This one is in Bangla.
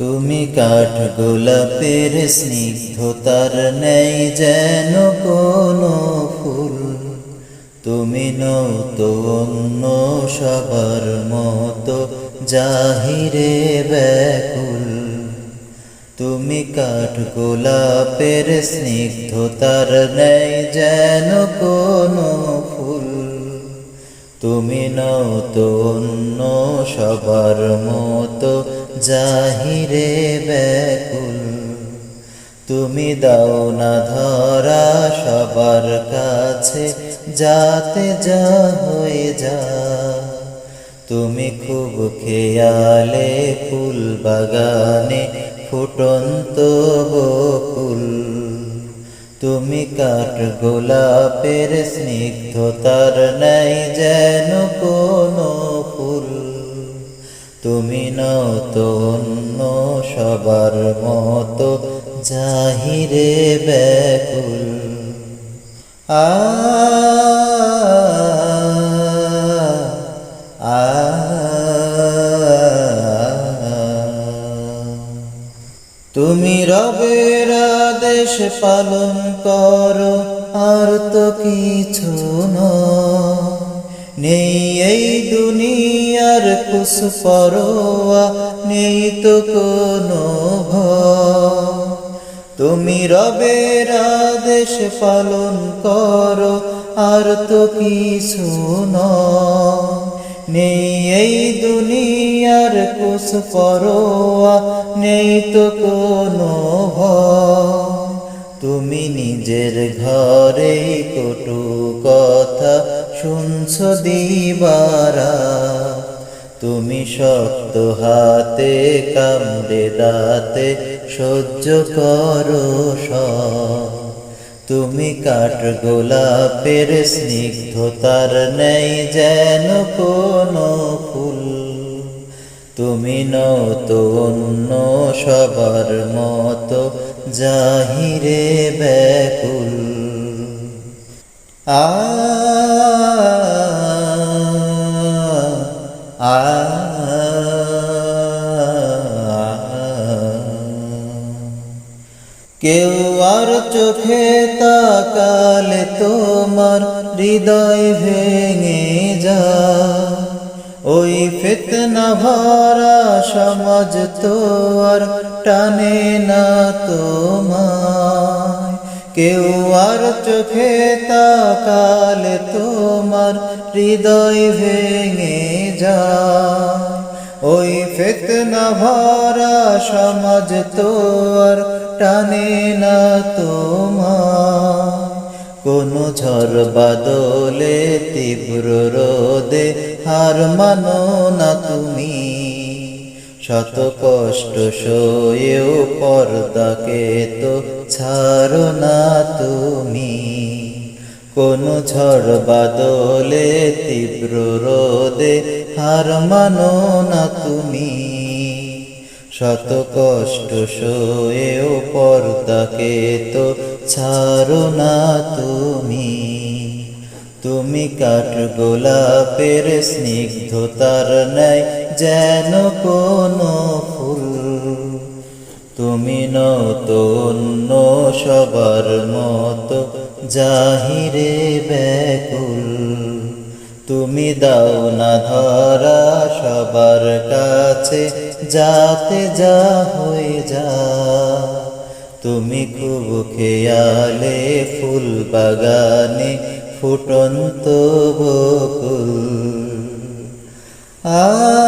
তুমি কাঠ গোলাপের স্নিগ্ধতার নেই যেন কোনো ফুল। তুমি নৌতো অন্য সবার মতো জাহিরে ব্যাকুল। তুমি কাঠ গোলাপের স্নিগ্ধতার নেই যেন কোনো ফুল। তুমি নও অন্য সবার মতো জাহিরে ব্যাকুল তুমি দাও না ধরা সবার কাছে, যাতে যা হয়ে যা। তুমি খুব খেয়ালে ফুল বাগানে ফুটন্ত বকুল। তুমি কাঠ গোলাপের স্নিগ্ধতার নাই যেন কোনো ফুল। তুমি নত অন্য সবার মতো জাহিরে ব্যাকুল আ, তুমি রবের আদেশ পালন করো, আর তো কিছু নয়। নেই এই দুনিয়ার কুস পরোয়া, নেই তো কোনো তুমি রবের আদেশ পালন করো, আর তো কিছু নয়। নেই এই দুনিয়ার কুস পরোয়া, নেই তো কোনো তুমি নিজের ঘরে কটু কথা শুনছ দিবারা, তুমি শক্ত হাতে কামড়ে দাতে সহ্য করো সব। তুমি কাঠ গোলাপের স্নিগ্ধতার নেই যেন কোনো ফুল। তুমি অন্য সবার মতো জাহিরে ব্যাকুল। আ কেউ আর চোখে তাকালে তোমার হৃদয় ভেঙে যা ওই ফিতনা ভরা সমাজ তো আর টানে না তোমার কেউ আর চোখে তাকালে তোমার হৃদয় ভেঙে যা ওই ফিতনা ভরা সমাজ তো আর টানে না তোমার কোন ঝড় বাদলে তীব্র রোদে হার মানো না তুমি। শত কষ্ট সয়েও পর্দাকে তো ছাড়ো না তুমি। কোন ঝড় বাদলে তীব্র রোদে হার মানো না তুমি। শত কষ্ট সয়েও পর্দাকে তো ছাড়ো না তুমি। তুমি কাঠ গোলাপের স্নিগ্ধতার নাই যেন কোনো ফুল। তুমি নত অন্য সবার মতো জাহিরে ব্যাকুল। তুমি দাও না ধরা সবার কাছে, যাতে যা হয়ে যা। তুমি খুব খেয়ালে ফুল বাগানে ফুটন্ত বকুল। আ